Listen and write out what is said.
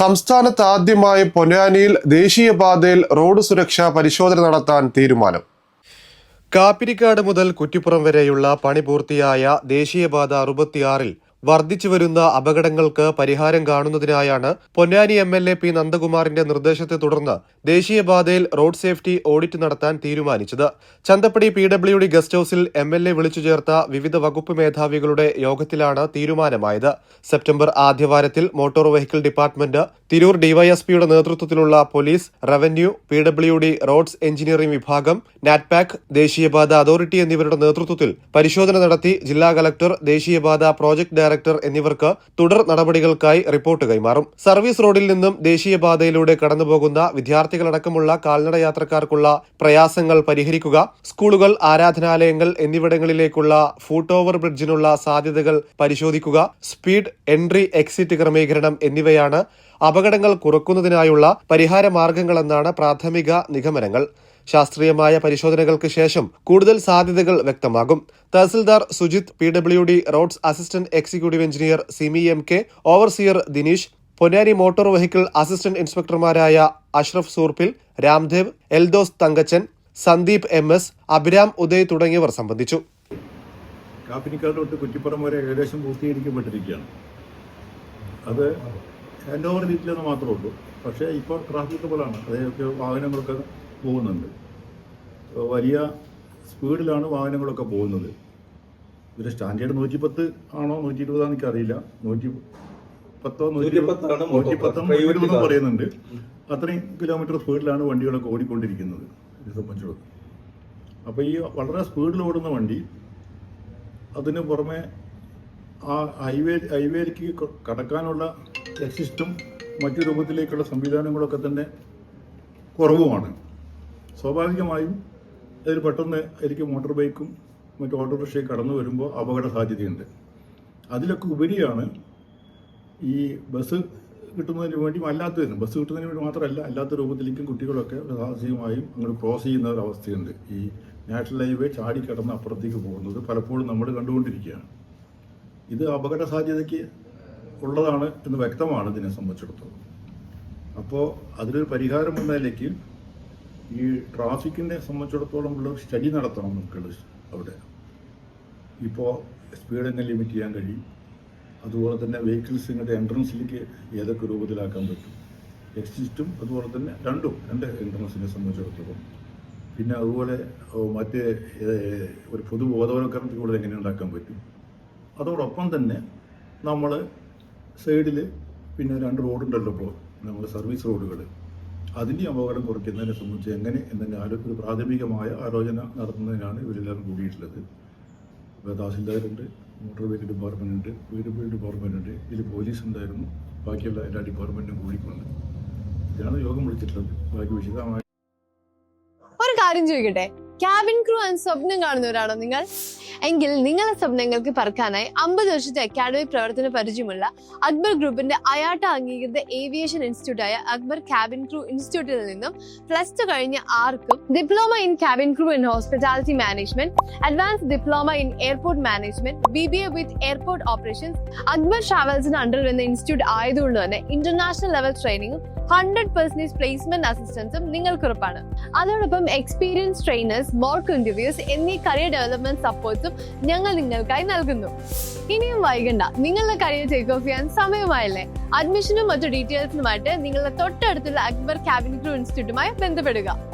സംസ്ഥാനത്ത് ആദ്യമായി പൊന്നാനിയിൽ ദേശീയപാതയിൽ റോഡ് സുരക്ഷാ പരിശോധന നടത്താൻ തീരുമാനം. കാപ്പിരിക്കാട് മുതൽ കുറ്റിപ്പുറം വരെയുള്ള പണി പൂർത്തിയായ ദേശീയപാത അറുപത്തിയാറിൽ വർദ്ധിച്ചു വരുന്ന അപകടങ്ങൾക്ക് പരിഹാരം കാണുന്നതിനായാണ് Ponnani M L A P നന്ദകുമാറിന്റെ നിർദ്ദേശത്തെ തുടർന്ന് ദേശീയപാതയിൽ റോഡ് സേഫ്റ്റി ഓഡിറ്റ് നടത്താൻ തീരുമാനിച്ചത്. Chanthappadi P W D guest ഹൌസിൽ എം എൽ എ വിളിച്ചു ചേർത്ത വിവിധ വകുപ്പ് മേധാവികളുടെ യോഗത്തിലാണ് തീരുമാനമായത്. സെപ്റ്റംബർ ആദ്യവാരത്തിൽ മോട്ടോർ വെഹിക്കിൾ ഡിപ്പാർട്ട്മെന്റ് തിരൂർ ഡിവൈഎസ്പിയുടെ നേതൃത്വത്തിലുള്ള police revenue P W D roads engineering വിഭാഗം നാറ്റ്പാക് ദേശീയപാത അതോറിറ്റി എന്നിവരുടെ നേതൃത്വത്തിൽ പരിശോധന നടത്തി ജില്ലാ കലക്ടർ ദേശീയപാത പ്രോജക്ട് ഡയറക്ടർ എന്നിവർക്ക് തുടർ നടപടികൾക്കായി റിപ്പോർട്ട് കൈമാറും. സർവീസ് റോഡിൽ നിന്നും ദേശീയപാതയിലൂടെ കടന്നുപോകുന്ന വിദ്യാർത്ഥികളടക്കമുള്ള കാൽനട യാത്രക്കാർക്കുള്ള പ്രയാസങ്ങൾ പരിഹരിക്കുക സ്കൂളുകൾ ആരാധനാലയങ്ങൾ എന്നിവിടങ്ങളിലേക്കുള്ള ഫൂട്ട് ഓവർ ബ്രിഡ്ജിനുള്ള സാധ്യതകൾ പരിശോധിക്കുക സ്പീഡ് എൻട്രി എക്സിറ്റ് ക്രമീകരണം എന്നിവയാണ് അപകടങ്ങൾ കുറക്കുന്നതിനായുള്ള പരിഹാര മാർഗങ്ങളെന്നാണ് പ്രാഥമിക നിഗമനങ്ങൾ. ശാസ്ത്രീയമായ പരിശോധനകൾക്ക് ശേഷം കൂടുതൽ സാധ്യതകൾ വ്യക്തമാകും. Tahsildar Sujith P W D roads assistant executive engineer Simi M K overseer Dineesh Ponnani motor vehicle assistant ഇൻസ്പെക്ടർമാരായ Ashraf Soorppil Ramdev Eldhose Thankachan Sandeep M S Abhiram Uday തുടങ്ങിയവർ സംബന്ധിച്ചു. കുറ്റിപ്പുറം വരെ അത് ഹാൻഡ് ഓവർ ചെയ്തിട്ടില്ലെന്ന് മാത്രമേ ഉള്ളൂ. പക്ഷേ ഇപ്പോൾ ട്രാഫിക്കബിളാണ് അതൊക്കെ വാഹനങ്ങളൊക്കെ പോകുന്നുണ്ട്. വലിയ സ്പീഡിലാണ് വാഹനങ്ങളൊക്കെ പോകുന്നത്. ഇതിൽ സ്റ്റാൻഡേർഡ് നൂറ്റി പത്ത് ആണോ നൂറ്റി ഇരുപതാണെന്ന് എനിക്കറിയില്ല. നൂറ്റി പത്തോ നൂറ്റി. നൂറ്റി car. പറയുന്നുണ്ട്. അത്രയും കിലോമീറ്റർ സ്പീഡിലാണ് വണ്ടികളൊക്കെ ഓടിക്കൊണ്ടിരിക്കുന്നത്. ഇത് സംബന്ധിച്ചത് അപ്പോൾ ഈ വളരെ സ്പീഡിൽ ഓടുന്ന വണ്ടി അതിന് പുറമെ ആ ഹൈവേ ഹൈവേയിലേക്ക് കടക്കാനുള്ള എക്സിസ്റ്റും മറ്റു രൂപത്തിലേക്കുള്ള സംവിധാനങ്ങളൊക്കെ തന്നെ കുറവുമാണ്. സ്വാഭാവികമായും അതിൽ പെട്ടെന്ന് എനിക്ക് മോട്ടോർ ബൈക്കും മറ്റു ഓട്ടോറിക്ഷയും കടന്നു വരുമ്പോൾ അപകട സാധ്യതയുണ്ട് അതിലൊക്കെ ഉപരിയാണ് ഈ ബസ് കിട്ടുന്നതിന് വേണ്ടി അല്ലാത്തതിന്. ബസ് കിട്ടുന്നതിന് വേണ്ടി മാത്രമല്ല അല്ലാത്ത രൂപത്തിലേക്കും കുട്ടികളൊക്കെ സാഹസികമായും അങ്ങോട്ട് ക്രോസ് ചെയ്യുന്ന ഒരു അവസ്ഥയുണ്ട്. ഈ നാഷണൽ ഹൈവേ ചാടി ചാടിക്കടന്ന് അപ്പുറത്തേക്ക് പോകുന്നത് പലപ്പോഴും നമ്മൾ കണ്ടുകൊണ്ടിരിക്കുകയാണ്. ഇത് അപകട സാധ്യതയ്ക്ക് ഉള്ളതാണ് എന്ന് വ്യക്തമാണ് ഇതിനെ സംബന്ധിച്ചിടത്തോളം. അപ്പോൾ അതിലൊരു പരിഹാരം എന്നതിലേക്ക് ഈ ട്രാഫിക്കിനെ സംബന്ധിച്ചിടത്തോളം ഉള്ള സ്റ്റഡി നടത്തണം നമുക്ക് അവിടെ. ഇപ്പോൾ സ്പീഡ് എങ്ങനെ ലിമിറ്റ് ചെയ്യാൻ കഴിയും. അതുപോലെ തന്നെ വെഹിക്കിൾസ് ഇങ്ങോട്ട് എൻട്രൻസിലേക്ക് ഏതൊക്കെ രൂപത്തിലാക്കാൻ പറ്റും. എക്സിസ്റ്റും അതുപോലെ തന്നെ രണ്ടും രണ്ട് എൻട്രൻസിനെ സംബന്ധിച്ചിടത്തോളം. പിന്നെ അതുപോലെ മറ്റേ ഒരു പൊതു ബോധവൽക്കരണത്തിലൂടെ എങ്ങനെ ഉണ്ടാക്കാൻ പറ്റും. അതോടൊപ്പം തന്നെ നമ്മൾ സൈഡിൽ പിന്നെ രണ്ട് റോഡുണ്ടല്ലോ ഇപ്പോൾ നമ്മൾ സർവീസ് റോഡുകൾ അതിന്റെ അപകടം കുറയ്ക്കുന്നതിനെ സംബന്ധിച്ച് എങ്ങനെ എന്നതിന് ആലോ- ഒരു പ്രാഥമികമായ ആലോചന നടത്തുന്നതിനാണ് ഇവരെല്ലാവരും കൂടിയിട്ടുള്ളത്. ഇപ്പോൾ തഹസിൽദാരുണ്ട് മോട്ടോർ വെഹിക്കിൾ ഡിപ്പാർട്ട്മെന്റ് ഉണ്ട് വീട് ബിൽഡ് ഡിപ്പാർട്ട്മെന്റ് ഉണ്ട് ഇതിൽ പോലീസ് ഉണ്ടായിരുന്നു ബാക്കിയുള്ള എല്ലാ ഡിപ്പാർട്ട്മെന്റും കൂടിക്കൊണ്ട്. ഇതാണ് യോഗം വിളിച്ചിട്ടുള്ളത്. ബാക്കി വിശദമായി ഒരു കാര്യം ചോദിക്കട്ടെ? ക്യാബിൻ ക്രൂ ആൻഡ് സ്വപ്നം കാണുന്നവരാണോ നിങ്ങൾ? എങ്കിൽ നിങ്ങളുടെ സ്വപ്നങ്ങൾക്ക് പറക്കാനായി അമ്പത് വർഷത്തെ അക്കാദമി പ്രവർത്തന പരിചയമുള്ള അക്ബർ ഗ്രൂപ്പിന്റെ അയാട്ട അംഗീകൃത ഏവിയേഷൻ ഇൻസ്റ്റിറ്റ്യൂട്ടായ അക്ബർ ക്യാബിൻ ക്രൂ ഇൻസ്റ്റിറ്റ്യൂട്ടിൽ നിന്നും പ്ലസ് ടു കഴിഞ്ഞ ആർക്കും diploma in cabin crew in hospitality management advance diploma in airport management B B A with airport operations Akbar ട്രാവൽസിന് under വരുന്ന ഇൻസ്റ്റിറ്റ്യൂട്ട് ആയതുകൊണ്ട് തന്നെ ഇന്റർനാഷണൽ ലെവൽ ട്രെയിനിങ്ങും ഹൺഡ്രഡ് പെർസെന്റേജ് പ്ലേസ്മെന്റ് അസിസ്റ്റൻസും നിങ്ങൾക്ക് ഉറപ്പാണ് അതോടൊപ്പം എക്സ്പീരിയൻസ് ട്രെയിനേഴ്സ് മോർക്ക് ഇന്റർവ്യൂസ് എന്നീ കരിയർ ഡെവലപ്മെന്റ് സപ്പോർട്ട്സും ഞങ്ങൾ നിങ്ങൾക്കായി നൽകുന്നു. ഇനിയും വൈകണ്ട. നിങ്ങളുടെ കരിയർ ടേക്ക് ഓഫ് ചെയ്യാൻ സമയമായല്ലേ? അഡ്മിഷനും മറ്റു ഡീറ്റെയിൽസിനുമായിട്ട് നിങ്ങളുടെ തൊട്ടടുത്തുള്ള അക്ബർ ക്യാബിൻ ക്രൂ ഇൻസ്റ്റിറ്റ്യൂട്ടുമായി ബന്ധപ്പെടുക.